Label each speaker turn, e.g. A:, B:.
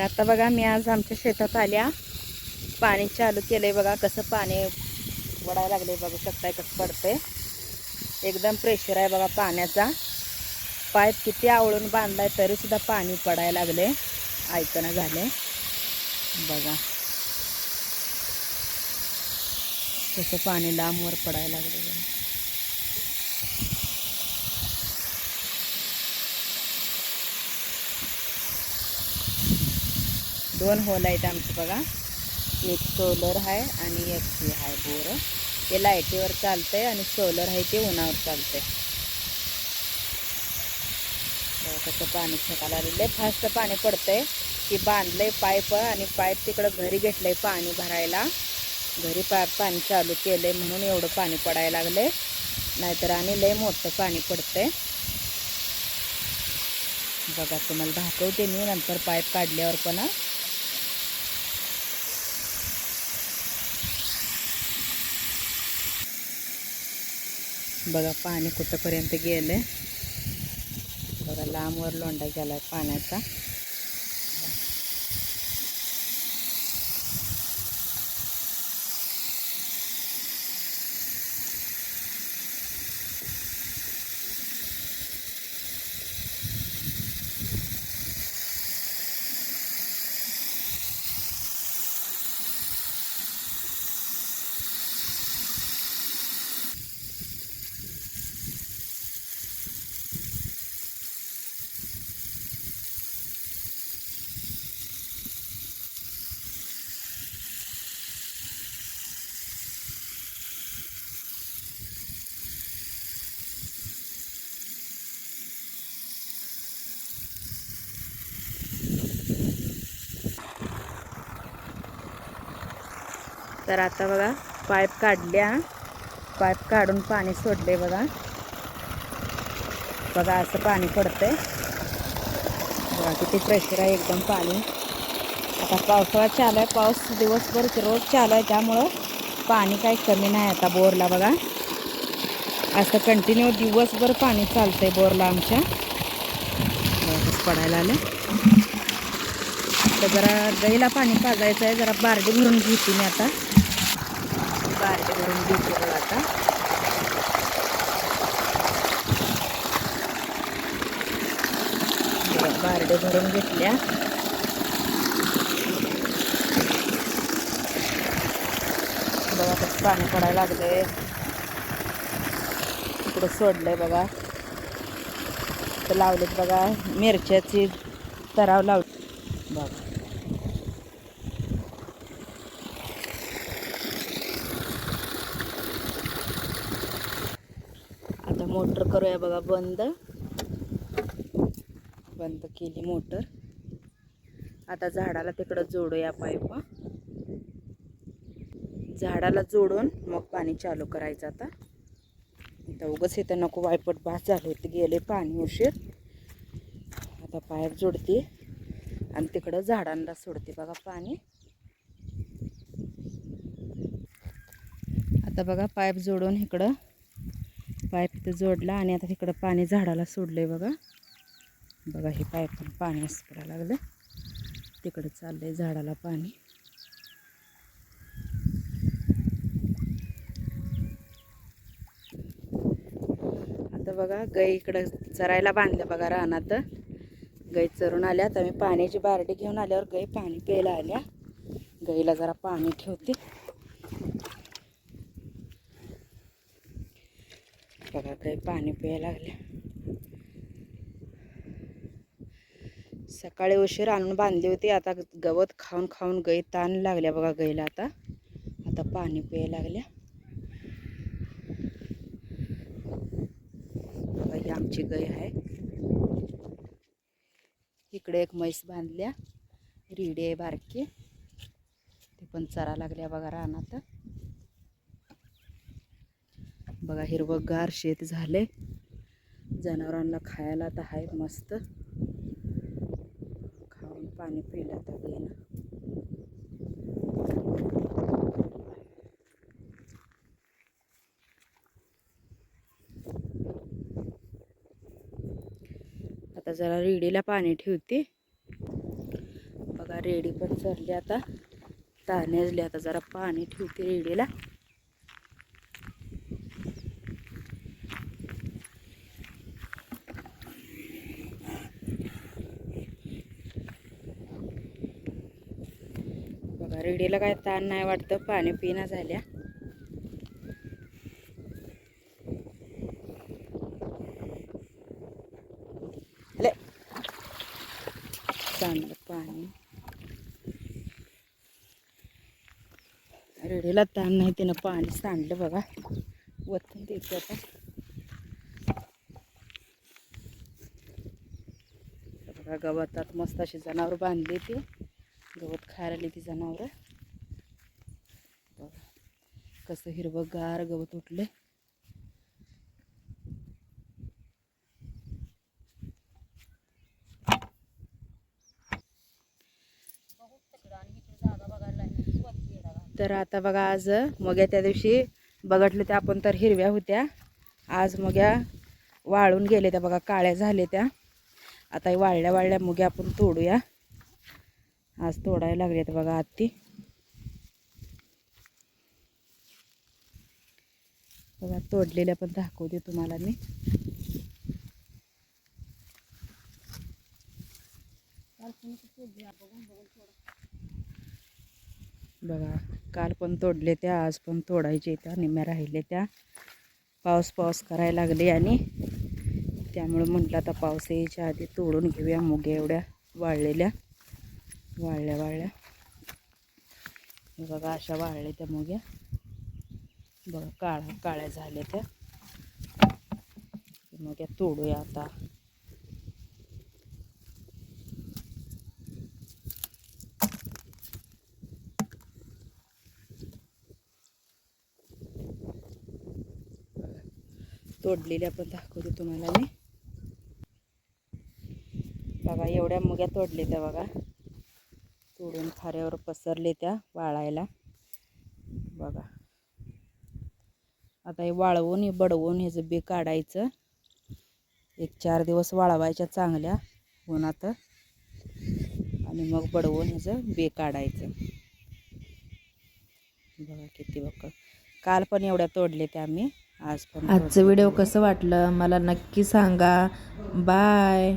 A: आता बघा मी आज आमच्या शेतात आल्या. पाणी चालू केलंय बघा कसं पाणी वडायला लागले बघू शकताय कसं पडतंय. एकदम प्रेशर आहे बघा पाण्याचा. पाईप किती आवळून बांधलाय तरी सुद्धा पाणी पडायला लागले ऐकणं झाले बघा. कसं पाणी लांबवर पडायला लागले दोन होल आहेत आमचे बघा. एक सोलर आहे आणि एक हे आहे बोर. ते लाईटीवर चालतं आहे आणि सोलर आहे ते उन्हावर चालतं आहे कसं पाणी फेकायला आलेलं आहे. फास्ट पाणी पडतंय. की बांधलंय पाईप आणि पाईप तिकडं घरी घेतलंय पाणी भरायला. घरी पा पाणी चालू केलंय म्हणून एवढं पाणी पडायला लागलंय. नाहीतर आणि लय मोठं पाणी पडतंय. बघा तुम्हाला दाखवते मी नंतर पाईप काढल्यावर पण बघा पाणी कुठंपर्यंत गेलं आहे बघा लांबवर लोंडा गेला आहे पाण्याचा. तर आता बघा पाईप काढल्या. पाईप काढून पाणी सोडले बघा. बघा असं पाणी पडतंय. बघा किती प्रेशर आहे एकदम पाणी. आता पावसाळा चालू आहे पाऊस दिवसभर रोज चालू आहे त्यामुळं पाणी काही कमी नाही आता बोरला बघा. असं कंटिन्यू दिवसभर पाणी चालतं आहे बोरला आमच्या. पडायला आलं तर जरा गाईला पाणी पाजायचं आहे जरा बारडी भरून घेते मी आता. बारडी भरून घेते बघा आता बारडे भरून घेतल्या. बघा कसं पाणी पडायला लागलंय. इकडं सोडलंय बघा. तर लावलेत बघा मिरच्याची तराव लाव बघा आता मोटर करूया बघा बंद. बंद केली मोटर. आता झाडाला तिकडं जोडूया पाईप. झाडाला जोडून मग पाणी चालू करायचं आता. आता उगच इथं नको वायपट भास झाले ते गेले पाणी उशीर. आता पाईप जोडते आणि तिकडं झाडांना सोडते बघा पाणी. आता बघा पाईप जोडून इकडं पाईप इथं जोडला आणि आता तिकडं पाणी झाडाला सोडलंय बघा. बघा हे पाईप पाणी असं पडायला लागलं तिकडं चाललंय झाडाला पाणी. आता बघा गाई इकडं चरायला बांधलं बघा रानात. गाई चरून आल्या. आता मी पाण्याची बारडी घेऊन आल्यावर गाई पाणी प्यायला आल्या. गाईला जरा पाणी ठेवते. बघा गाई पाणी प्यायला लागल्या सकाळी उशीर आणून बांधली होती आता गवत खाऊन खाऊन गई ताण लागल्या बघा गईला आता. आता पाणी प्यायला लागल्या. बघा ही आमची गाय आहे. इकडे एक म्हैस बांधल्या. रिडे बारके बारकी. ते पण चरा लागल्या बघा रानात. बघा हिरवंगार शेत झाले जनावरांना खायला तर आहे मस्त. खाऊन पाणी पिलं तर घेणं आता जरा रेडीला पाणी ठेवते. बघा रेडी पण चरली आता. ताण्याजली आता जरा पाणी ठेवते रेडीला बघा रेडीला काय ताण नाही वाटतं पाणी पिना झाल्या. चांगलं पाणी. रेडीला ताण नाही तिनं पाणी सांडलं बघा. वतून देते आता. बघा गवतात मस्त अशी जनावर बांधली ती. गवत खायला आली ती जनावर. बघा कसं हिरवं गार गवत उठले तर आता बघा आज मग्या त्या दिवशी बघटलं त्या आपण तर हिरव्या होत्या. आज मग्या वाळून गेले त्या बघा काळ्या झाले त्या. आता वाळल्या वाळल्या मुग्या आपण तोडूया. आज तोडायला लागले आहेत बघा आत्ती. बघा तोडलेल्या पण दाखवते तुम्हाला मी. बघा काल पण तोडले त्या आज पण तोडायचे त्या निम्या राहिले त्या. पाऊस पाऊस करायला लागले आणि त्यामुळं म्हटलं आता पावसाच्या आधी तोडून घेऊया मुग्या एवढ्या वाळलेल्या. वाळल्या वाळल्या. हे बघा अशा वाळल्या त्या मुग्या. बघा काळ्या काळ्या झाल्या त्या. मुग्या तोडूया आता. तोडलेल्या पण दाखवते तुम्हाला मी. बघा एवढ्या मुग्या तोडले त्या बघा. तोडून खाऱ्यावर पसरले त्या वाळायला. बघा. आता हे वाळवून हे बडवून ह्याचं बी काढायचं. एक चार दिवस वाळवायच्या चांगल्या उन्हात. आणि मग बडवून ह्याचं बी काढायचं. बघा किती बघ काल पण एवढ्या तोडले त्या आम्ही आज पण
B: आजचं व्हिडिओ कसं वाटलं? मला नक्की सांगा. बाय.